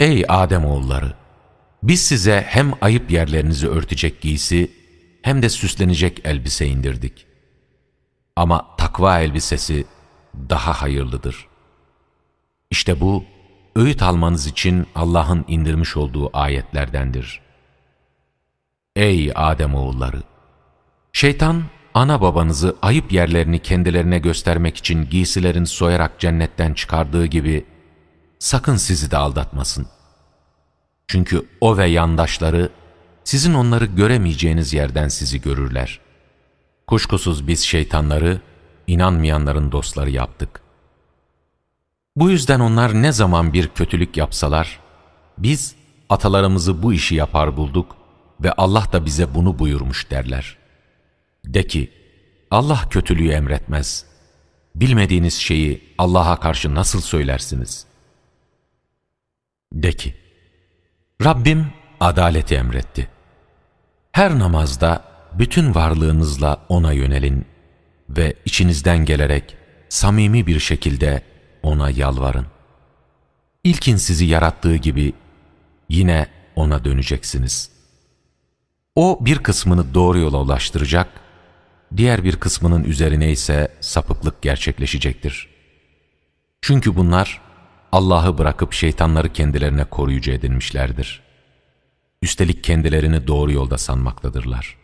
Ey Adem oğulları! Biz size hem ayıp yerlerinizi örtecek giysi hem de süslenecek elbise indirdik. Ama takva elbisesi daha hayırlıdır. İşte bu, öğüt almanız için Allah'ın indirmiş olduğu ayetlerdendir. Ey Adem oğulları! Şeytan, ana babanızı ayıp yerlerini kendilerine göstermek için giysilerin soyarak cennetten çıkardığı gibi, sakın sizi de aldatmasın. Çünkü o ve yandaşları, sizin onları göremeyeceğiniz yerden sizi görürler. Kuşkusuz biz şeytanları, inanmayanların dostları yaptık. Bu yüzden onlar ne zaman bir kötülük yapsalar, biz atalarımızı bu işi yapar bulduk ve Allah da bize bunu buyurmuş derler. De ki, Allah kötülüğü emretmez. Bilmediğiniz şeyi Allah'a karşı nasıl söylersiniz? De ki, Rabbim adaleti emretti. Her namazda bütün varlığınızla O'na yönelin ve içinizden gelerek samimi bir şekilde O'na yalvarın. İlkin sizi yarattığı gibi yine O'na döneceksiniz. O bir kısmını doğru yola ulaştıracak, diğer bir kısmının üzerine ise sapıklık gerçekleşecektir. Çünkü bunlar Allah'ı bırakıp şeytanları kendilerine koruyucu edinmişlerdir. Üstelik kendilerini doğru yolda sanmaktadırlar.